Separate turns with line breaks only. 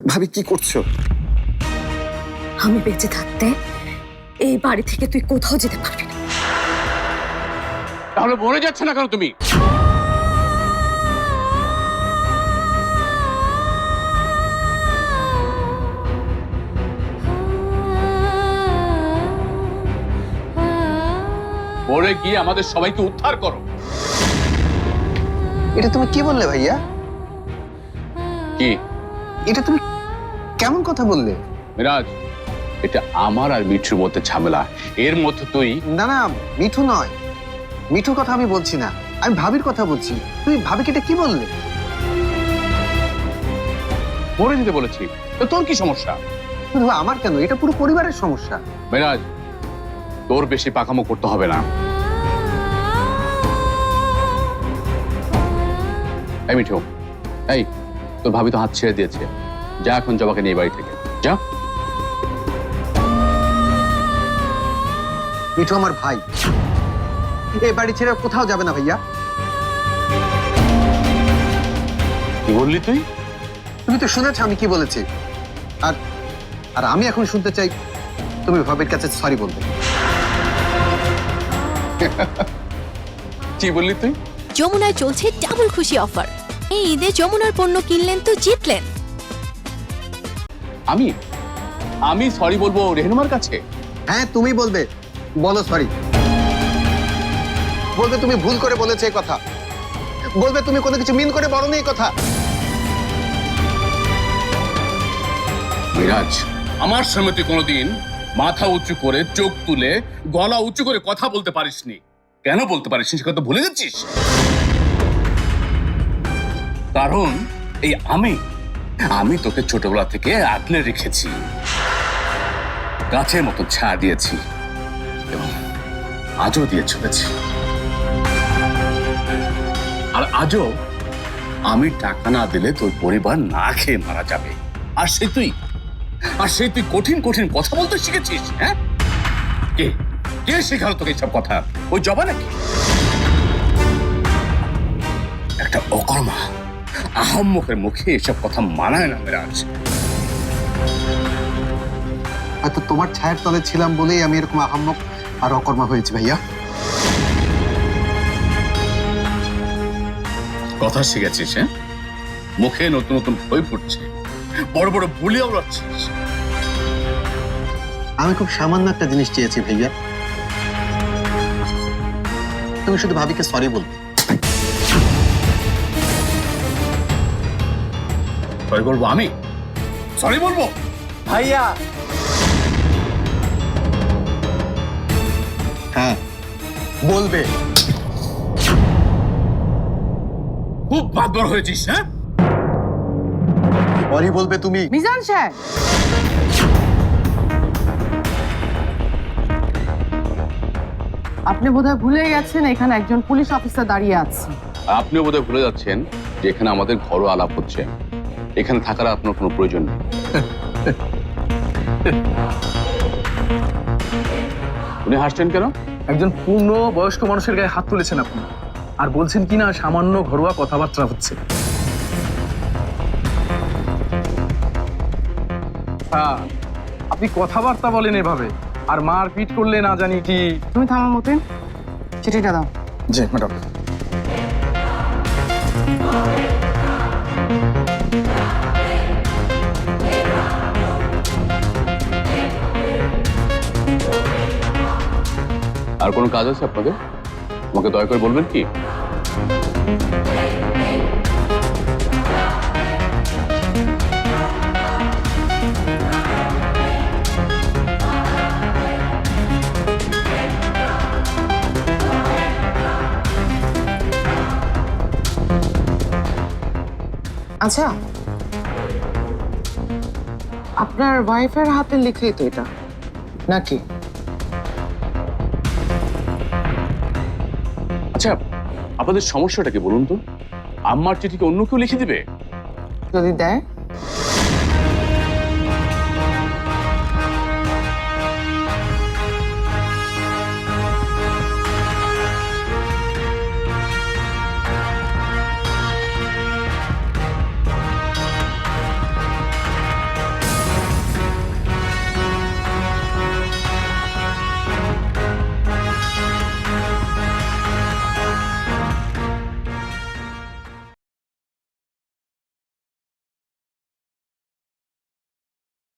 ভাবি কি করছ?
আমি বেঁচে থাকতে এই বাড়ি থেকে তুই কোথাও যেতে পারবি না।
তাহলে মরে যাচ্ছে না কেন তুমি? পরে গিয়ে আমাদের সবাইকে উদ্ধার করো।
এটা তুমি কি বললে ভাইয়া?
কি?
এটা তুমি কেমন কথা বললে?
মিরাজ এটা আমার আর মিঠুর মধ্যে ঝামেলা। এর মধ্যে তুই
না না মিঠু নয়। মিঠু কথা আমি বলছি না। আমি ভাবির কথা বলছি। তুমি ভাবিকে এটা কি বললে?
মরে যেতে বলেছি। তো তোর কি সমস্যা?
শুধু আমার কেন? এটা পুরো পরিবারের সমস্যা।
মিরাজ তোর বেশি পাকামো করতে হবে না। এই মিঠু এই। তোর ভাবি তো হাত ছেড়ে দিয়েছে। যা এখন জবাকে নিয়ে বাড়ি থেকে। যা।
মিঠু আমার ভাই। এই বাড়ি ছেড়ে কোথাও যাবে না ভাইয়া।
কি বললি তুই?
তুমি তো শুনেছ আমি কি বলেছি। আর আর আমি এখন শুনতে চাই তুমি ভাবির কাছে সরি বলবে।
কি বললি তুই?
যমুনায় চলছে ডাবল খুশি অফার এই ঈদে যমুনার পণ্য কিনলেন তো জিতলেন।
আমি? আমি সরি বলব রেহনুমার কাছে?
হ্যাঁ তুমি বলবে। বলো সরি বলবে তুমি ভুল করে বলেছে এই কথা। বলবে তুমি কোনো কিছু মিন করে বলো এই কথা।
মিরাজ আমার সামনে কোনোদিন মাথা উঁচু করে চোখ তুলে গলা উঁচু করে কথা বলতে পারিসনি। কেন বলতে পারিসনি? সে কথা ভুলে গেছিস? কারণ, এই আমি আমি তোকে ছোটবেলা থেকে আঁকলে রেখেছি। গাছের মতো ছায়া দিয়েছি এবং আজও দিয়ে চলেছি। আর আজও আমি টাকা না দিলে তোর পরিবার না খেয়ে মারা যাবে। আর সে তুই, আর সে তুই কঠিন কঠিন কথা বলতে শিখেছিস হ্যাঁ? কে? কে শেখালো তোকে সব কথা? ওই জবা নাকি? একটা অকর্মা। আহম্মকের মুখে এসব কথা মানায় না মেরাজ
হয়তো তোমার ছায়ের তলে ছিলাম বলেই আমি এরকম আহাম্মক আর অকর্মা হয়েছি ভাইয়া।
কথা শিখেছিস হ্যাঁ? মুখে নতুন নতুন বই ফুটছে বড় বড় বুলি ওড়াচ্ছিস
আমি খুব সামান্য একটা জিনিস চেয়েছি ভাইয়া। তুমি শুধু ভাবিকে সরি বলবে।
সরি বলব আমি? সরি বলব?
ভাইয়া।
হ্যাঁ বলবে।
খুব বাদবার হয়েছিস হ্যাঁ?
সরি বলবে তুমি।
মিজান সাহেব আপনি বোধহয় ভুলে গেছেন এখানে একজন পুলিশ অফিসার দাঁড়িয়ে আছে।
আপনিও বোধহয় ভুলে যাচ্ছেন যে এখানে আমাদের ঘরোয়া আলাপ হচ্ছে। এখানে থাকার আপনার কোনো প্রয়োজন নেই। উনি হাসছেন কেন?
একজন পূর্ণ বয়স্ক মানুষের গায়ে হাত তুলেছেন আপনি। আর বলছেন কিনা সামান্য ঘরোয়া কথাবার্তা হচ্ছে। হ্যাঁ আপনি কথাবার্তা বলেন এভাবে আর মার মারপিট করলে না জানি কি
তুমি থামার মতেন। চিঠিটা দাও।
জি ম্যাডাম।
আর কোনো কাজ আছে আপনাদের? আমাকে দয়া করে বলবেন কি?
আচ্ছা আপনার ওয়াইফের হাতে লিখেই তো এটা, নাকি?
আচ্ছা আপনাদের সমস্যাটাকে বলুন তো? আম্মার চিঠিকে অন্য কেউ লিখে দিবে?
যদি দেয়?